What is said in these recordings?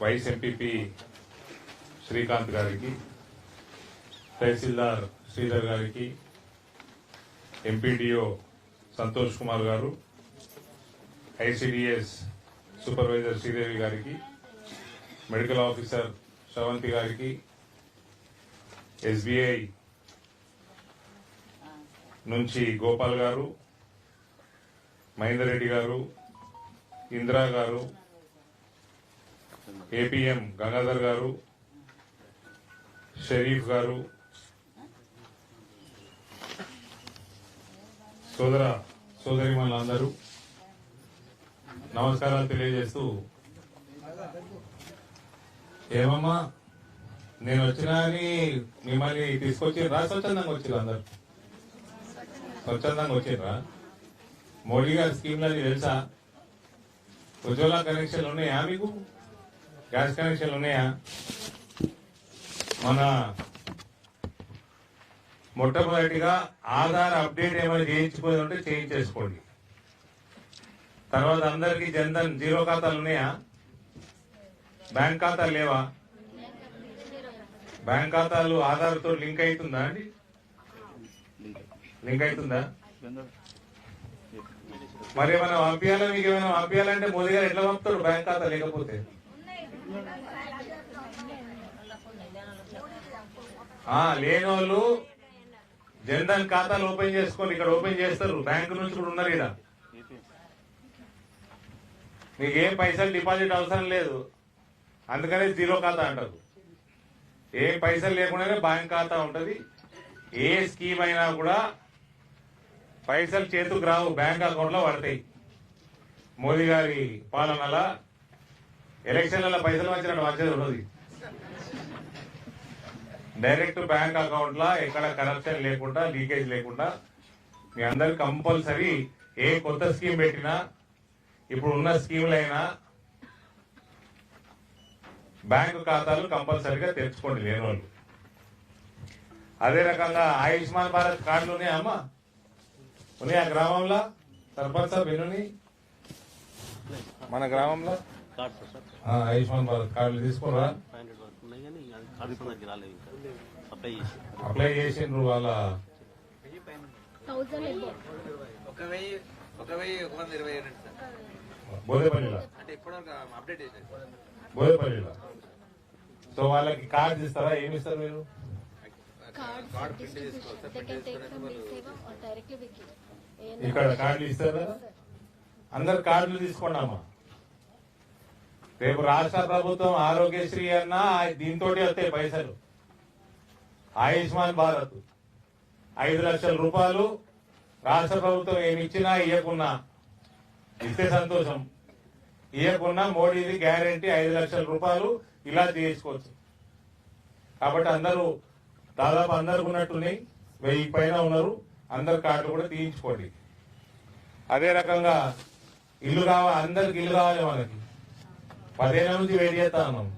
Vice MPP Srikanth గారికి తహసీల్దార్ శ్రీధర్ గారికి MPDO Santosh Kumar గారు ఐసిడిఎస్ సూపర్వైజర్ శ్రీదేవి గారికి మెడికల్ ఆఫీసర్ శ్రవంతి గారికి ఎస్బీఐ నుంచి గోపాల్ గారు మహేందర్ రెడ్డి గారు ఇందిరా గారు ఏపీఎం గంగాధర్ గారు షరీఫ్ గారు సోదర సోదరి అందరూ నమస్కారాలు తెలియజేస్తూ ఏమమ్మా నేను వచ్చినా అని మిమ్మల్ని తీసుకొచ్చి రా స్వచ్ఛందంగా వచ్చిర్రు అందరు. స్వచ్ఛందంగా వచ్చిర్రా? మోడీ గారి స్కీమ్లని తెలుసా? ఉజ్వల కనెక్షన్లు ఉన్నాయా మీకు? గ్యాస్ కనెక్షన్లు ఉన్నాయా? మన మొట్టమొదటిగా ఆధార్ అప్డేట్ ఏమైనా చేయించుకోవాలి ఉంటే చేయించేసుకోండి. తర్వాత అందరికి జన్ధన్ జీరో ఖాతాలు ఉన్నాయా? బ్యాంక్ ఖాతాలు లేవా? బ్యాంక్ ఖాతాలు ఆధార్తో లింక్ అవుతుందా అండి? లింక్ అవుతుందా? మరి ఏమైనా పంపించాలా మీకు ఏమైనా పంపించాలంటే మోదీ గారు ఎట్లా పంపుతారు బ్యాంక్ ఖాతా లేకపోతే? లేని వాళ్ళు జనధన్ ఖాతాలు ఓపెన్ చేసుకోండి. ఇక్కడ ఓపెన్ చేస్తారు. బ్యాంకు నుంచి కూడా ఉన్నారు ఇక్కడ మీకు ఏం పైసలు డిపాజిట్ అవసరం లేదు. అందుకనే జీరో ఖాతా అంటారు. ఏ పైసలు లేకుండానే బ్యాంక్ ఖాతా ఉంటుంది. ఏ స్కీమ్ అయినా కూడా పైసలు చేతుకు రావు. బ్యాంక్ అకౌంట్లో పడతాయి. మోదీ గారి పాలనలా ఎలక్షన్లలో పైసలు వచ్చినట్టు వచ్చేది ఉన్నది. డైరెక్ట్ బ్యాంక్ అకౌంట్లో ఎక్కడ కరప్షన్ లేకుండా లీకేజ్ లేకుండా మీ అందరు కంపల్సరీ ఏ కొత్త స్కీమ్ పెట్టినా ఇప్పుడు ఉన్న స్కీములైనా బ్యాంకు ఖాతాలు కంపల్సరీగా తెరుచుకోండి లేని వాళ్ళు అదే రకంగా ఆయుష్మాన్ భారత్ కార్డులు ఉన్నాయా అమ్మా? ఉన్నాయా గ్రామంలో? సర్పంచ్ సాబ్ మన గ్రామంలో? ఆయుష్మాన్ భారత్ కార్డులు తీసుకురా? అప్లై చేసి. అప్లై చేసిండ్రు వాళ్ళ బోదేపల్లిలో సో వాళ్ళకి కార్డు ఇస్తారా ఏమి ఇస్తారు మీరు? ఇక్కడ కార్డులు ఇస్తారు? అందరు కార్డులు తీసుకోండి అమ్మా రేపు రాష్ట్ర ప్రభుత్వం ఆరోగ్యశ్రీ అన్నా దీంతో వస్తాయి పైసలు. ఆయుష్మాన్ భారత్ ఐదు లక్షల రూపాయలు రాష్ట్ర ప్రభుత్వం ఏమి ఇచ్చినా ఇవ్వకున్నా ఇస్తే సంతోషం. ఇవ్వకున్నా మోడీది గ్యారంటీ ఐదు లక్షల రూపాయలు ఇలా తీసుకోవచ్చు. కాబట్టి అందరూ దాదాపు అందరు ఉన్నట్టున్నాయి. వెయ్యి పైన ఉన్నారు. అందరు కార్డులు కూడా తీయించుకోండి. అదే రకంగా ఇల్లు కావాలి అందరికి ఇల్లు కావాలి మనకి పదిహేను నుంచి వెయిట్ చేస్తా ఉన్నాం.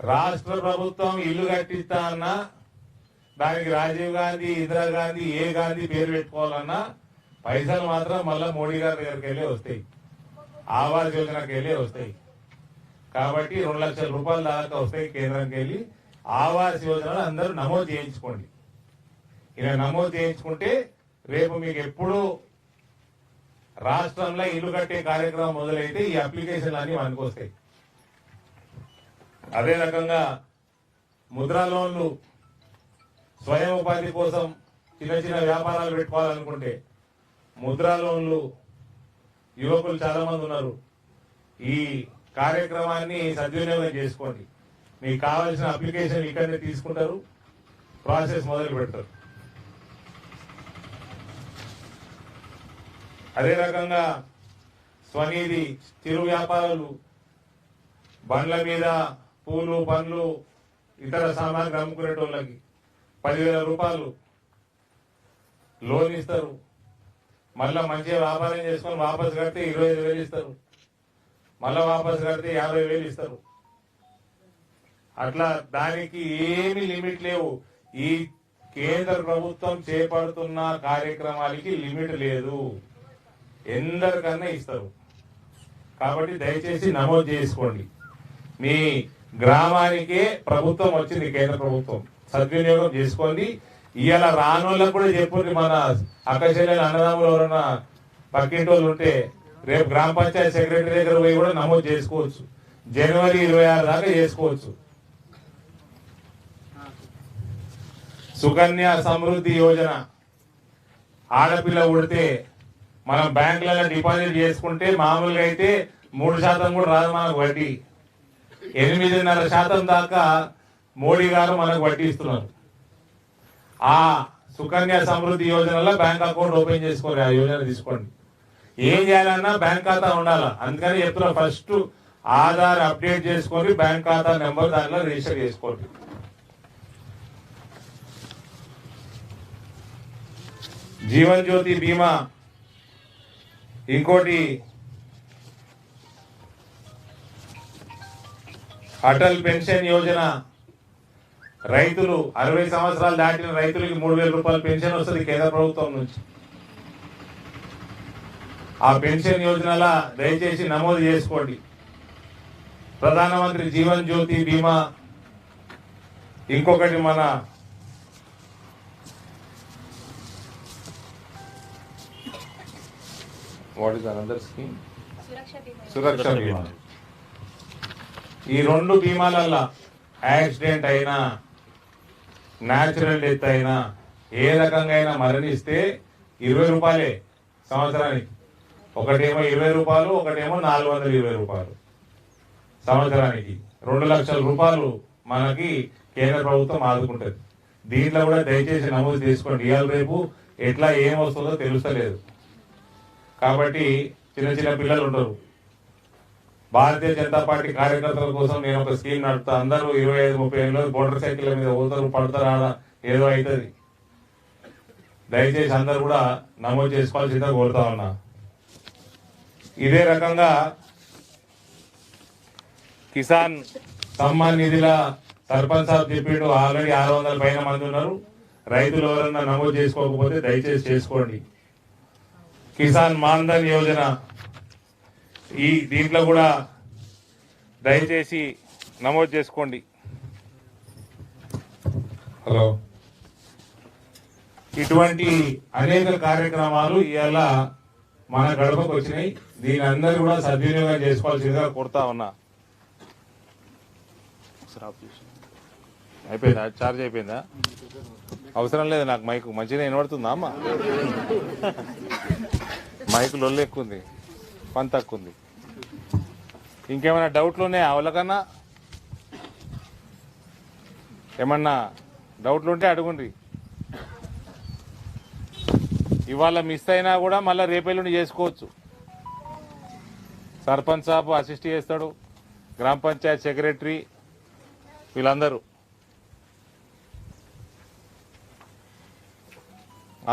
రాష్ట్ర ప్రభుత్వం ఇల్లు కట్టిస్తా అన్నా దానికి రాజీవ్ గాంధీ ఇందిరాగాంధీ ఏ గాంధీ పేరు పెట్టుకోవాలన్నా పైసలు మాత్రం మళ్ళా మోడీ గారి దగ్గరికి వెళ్ళి వస్తాయి. ఆవాస్ యోజనకి వెళ్ళి వస్తాయి. కాబట్టి రెండు లక్షల రూపాయల దాకా వస్తాయి కేంద్రానికి వెళ్ళి. ఆవాస్ యోజన అందరూ నమోదు చేయించుకోండి. ఇలా నమోదు చేయించుకుంటే రేపు మీకు ఎప్పుడూ రాష్ట్రంలో ఇల్లు కట్టే కార్యక్రమం మొదలైతే ఈ అప్లికేషన్లు అన్ని మనకు వస్తాయి. అదే రకంగా ముద్రా లోన్లు స్వయం ఉపాధి కోసం చిన్న చిన్న వ్యాపారాలు పెట్టుకోవాలనుకుంటే ముద్రా లోన్లు యువకులు చాలా మంది ఉన్నారు. ఈ కార్యక్రమాన్ని సద్వినియోగం చేసుకోండి. మీకు కావాల్సిన అప్లికేషన్ ఇక్కడనే తీసుకుంటారు. ప్రాసెస్ మొదలు పెడతారు అదే రకంగా స్వనిధి చిరు వ్యాపారులు బండ్ల మీద పూలు పండ్లు ఇతర సామాన్లు అమ్ముకునేటోళ్ళకి పదివేల రూపాయలు లోన్ ఇస్తారు. మళ్ళా మంచిగా వ్యాపారం చేసుకొని వాపసు కడితే ఇరవై ఐదు వేలు ఇస్తారు. మళ్ళా వాపసు కడితే యాభై వేలు ఇస్తారు. అట్లా దానికి ఏమి లిమిట్ లేవు. ఈ కేంద్ర ప్రభుత్వం చేపడుతున్న కార్యక్రమాలకి లిమిట్ లేదు. ఎందరికన్నా ఇస్తారు. కాబట్టి దయచేసి నమోదు చేసుకోండి. మీ గ్రామానికే ప్రభుత్వం వచ్చింది కేంద్ర ప్రభుత్వం. సద్వినియోగం చేసుకోండి. ఇవాళ రానోళ్ళకు కూడా చెప్పండి మన అక్కచెల్లెలు అన్నదమ్ములు ఎవరన్నా పక్కింటి వాళ్ళు ఉంటే రేపు గ్రామ పంచాయతీ సెక్రటరీ దగ్గర పోయి కూడా నమోదు చేసుకోవచ్చు. జనవరి ఇరవై ఆరు దాకా చేసుకోవచ్చు. సుకన్య సమృద్ధి యోజన. ఆడపిల్ల ఉడితే మనం బ్యాంకులలో డిపాజిట్ చేసుకుంటే మామూలుగా అయితే మూడు శాతం కూడా రాదు మనకు వడ్డీ. ఎనిమిదిన్నర శాతం దాకా మోడీ గారు మనకు వడ్డీ ఇస్తున్నారు. ఆ సుకన్య సమృద్ధి యోజనలో బ్యాంక్ అకౌంట్ ఓపెన్ చేసుకోండి ఆ యోజన తీసుకోండి. ఏం చేయాలన్నా బ్యాంక్ ఖాతా ఉండాలా. అందుకని చెప్తున్నా ఫస్ట్ ఆధార్ అప్డేట్ చేసుకొని బ్యాంక్ ఖాతా నెంబర్ దానిలో రిజిస్టర్ చేసుకోండి. జీవన్ జ్యోతి బీమా ఇంకోటి అటల్ పెన్షన్ యోజన. రైతులు అరవై సంవత్సరాలు దాటిన రైతులకి మూడు వేల రూపాయల పెన్షన్ వస్తుంది కేంద్ర ప్రభుత్వం నుంచి. ఆ పెన్షన్ యోజనల దయచేసి నమోదు చేసుకోండి. ప్రధానమంత్రి జీవన్ జ్యోతి బీమా. ఇంకొకటి మన what is another scheme Suraksha Bima. ఈ రెండు బీమాలల్లో యాక్సిడెంట్ అయినా న్యాచురల్ డెత్ అయినా ఏ రకంగా అయినా మరణిస్తే ఇరవై రూపాయలే సంవత్సరానికి. ఒకటేమో ఇరవై రూపాయలు ఒకటేమో నాలుగు వందల ఇరవై రూపాయలు సంవత్సరానికి. రెండు లక్షల రూపాయలు మనకి కేంద్ర ప్రభుత్వం ఆదుకుంటుంది. దీంట్లో కూడా దయచేసి నమోదు చేసుకోండి. ఇవాళ రేపు ఎట్లా ఏం వస్తుందో తెలుస్తలేదు. కాబట్టి చిన్న చిన్న పిల్లలు ఉంటారు భారతీయ జనతా పార్టీ కార్యకర్తల కోసం నేను ఒక స్కీమ్ నడుపుతా. అందరూ ఇరవై ఐదు ముప్పై ఏళ్ళు మోటార్ సైకిల్ మీద పోతారు పడతారు ఆడ ఏదో అవుతుంది దయచేసి అందరు కూడా నమోదు చేసుకోవాల్సిందిగా కోరుతా ఉన్నా. ఇదే రకంగా కిసాన్ సమ్మాన్ నిధిల సర్పంచ్ సాబ్ చెప్పిండు ఆల్రెడీ ఆరు వందల పైన మంది ఉన్నారు. రైతులు ఎవరన్నా నమోదు చేసుకోకపోతే దయచేసి చేసుకోండి. కిసాన్ మాన్ధన్ యోజన. ఈ దీంట్లో కూడా దయచేసి నమోదు చేసుకోండి. హలో. ఇటువంటి అనేక కార్యక్రమాలు ఇవాళ మన గడపకు వచ్చినాయి. దీని అందరూ కూడా సద్వినియోగం చేసుకోవాల్సిందిగా కోరుతా ఉన్నా. అయిపోయిందా? చార్జ్ అయిపోయిందా? అవసరం లేదు నాకు మైక్. మంచిగా వినబడుతుందా అమ్మా? మైక్ లొల్లు ఎక్కువ ఉంది పని తక్కువ ఉంది ఇంకేమైనా డౌట్లు ఉన్నాయా అవలకన్నా? ఏమన్నా డౌట్లు ఉంటే అడుగుండ్రి. ఇవాళ మిస్ అయినా కూడా మళ్ళీ రేపెల్లుండి చేసుకోవచ్చు. సర్పంచ్ సాబ్ అసిస్ట్ చేస్తాడు. గ్రామ పంచాయత్ సెక్రటరీ వీళ్ళందరూ.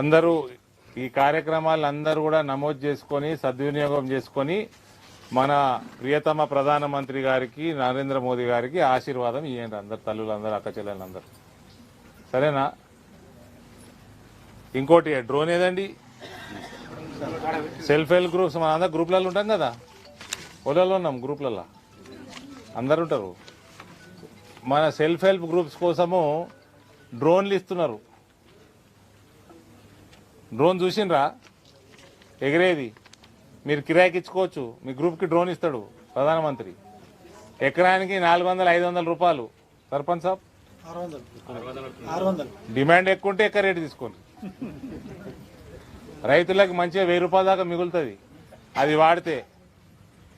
అందరూ ఈ కార్యక్రమాలు అందరూ కూడా నమోదు చేసుకొని సద్వినియోగం చేసుకొని మన ప్రియతమ ప్రధానమంత్రి గారికి నరేంద్ర మోదీ గారికి ఆశీర్వాదం ఇవ్వండి అందరు తల్లులందరూ అక్క చెల్లెలందరూ. సరేనా? ఇంకోటి డ్రోన్ ఏదండి? సెల్ఫ్ హెల్ప్ గ్రూప్స్ మన అందరు గ్రూప్లలో ఉంటాం కదా? ఓలలో ఉన్నాం గ్రూప్లలో. అందరు ఉంటారు. మన సెల్ఫ్ హెల్ప్ గ్రూప్స్ కోసము డ్రోన్లు ఇస్తున్నారు. డ్రోన్ చూసిండ్రా? ఎగిరేది. మీరు కిరాయికి ఇచ్చుకోవచ్చు. మీ గ్రూప్కి డ్రోన్ ఇస్తాడు ప్రధానమంత్రి. ఎకరానికి నాలుగు వందల ఐదు వందల రూపాయలు. సర్పంచ్ సాబ్? డిమాండ్ ఎక్కువ ఉంటే ఎక్కువ రేటు తీసుకోండి. రైతులకు మంచిగా వెయ్యి రూపాయల దాకా మిగులుతుంది. అది వాడితే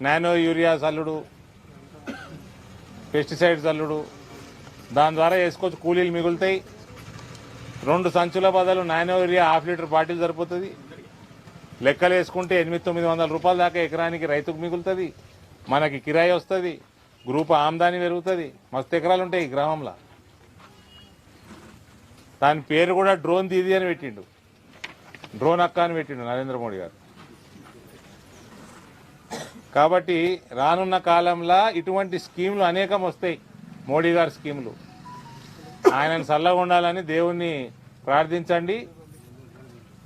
నానో యూరియా చల్లుడు పెస్టిసైడ్స్ చల్లుడు దాని ద్వారా వేసుకోవచ్చు. కూలీలు మిగులుతాయి. రెండు సంచుల బదులు nano urea half litre bottle సరిపోతుంది. లెక్కలు వేసుకుంటే ఎనిమిది తొమ్మిది వందల రూపాయల దాకా ఎకరానికి రైతుకు మిగులుతుంది. మనకి కిరాయి వస్తుంది. గ్రూప్ ఆమ్దాని పెరుగుతుంది. మస్తు ఎకరాలు ఉంటాయి ఈ గ్రామంలో. దాని పేరు కూడా డ్రోన్ దీది అని పెట్టిండు. డ్రోన్ అక్క అని పెట్టిండు నరేంద్ర మోడీ గారు. కాబట్టి రానున్న కాలంలో ఇటువంటి స్కీములు అనేకం వస్తాయి. మోడీ గారి స్కీములు. ఆయనను చల్లగా ఉండాలని దేవుణ్ణి ప్రార్థించండి.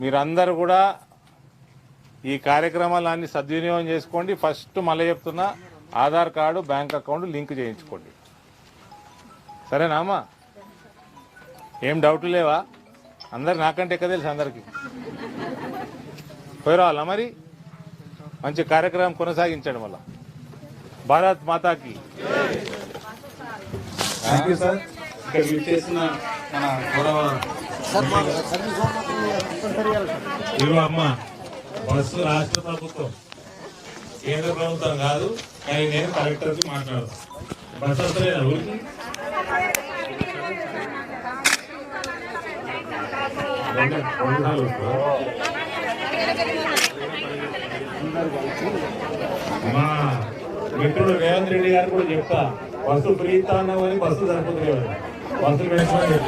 మీరందరూ కూడా ఈ కార్యక్రమాలన్నీ సద్వినియోగం చేసుకోండి. ఫస్ట్ మళ్ళీ చెప్తున్నా Aadhaar card bank account link చేయించుకోండి. సరేనా అమ్మా? ఏం డౌట్ లేవా? అందరు నాకంటే ఎక్క తెలుసు అందరికీ. పోయిరావాలా మరి? మంచి కార్యక్రమం కొనసాగించండి మళ్ళా. భారత్ మాతాకి. థ్యాంక్ యూ సార్ ఇక్కడ విచ్చేసిన మన గౌరవ ఇదిగో అమ్మ బస్సు రాష్ట్ర ప్రభుత్వం. కేంద్ర ప్రభుత్వం కాదు కానీ నేను కలెక్టర్కి మాట్లాడతాను బస్సు వస్తలేదా ఊరికి? మా మిత్రుడు రేవంత్ రెడ్డి గారు కూడా చెప్తా బస్సు ఫ్రీ ఇస్తాను అని బస్సు సరిపోతుంది బస్సు పెంచమని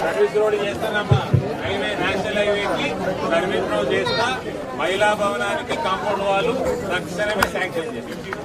సర్వీస్ రోడ్ చేస్తానమ్మా. హైవే నేషనల్ హైవేకి సర్వీస్ రోడ్ చేస్తా. మహిళా భవనానికి కాంపౌండ్ వాళ్ళు తక్షణమే శాంక్షన్ చేస్తాం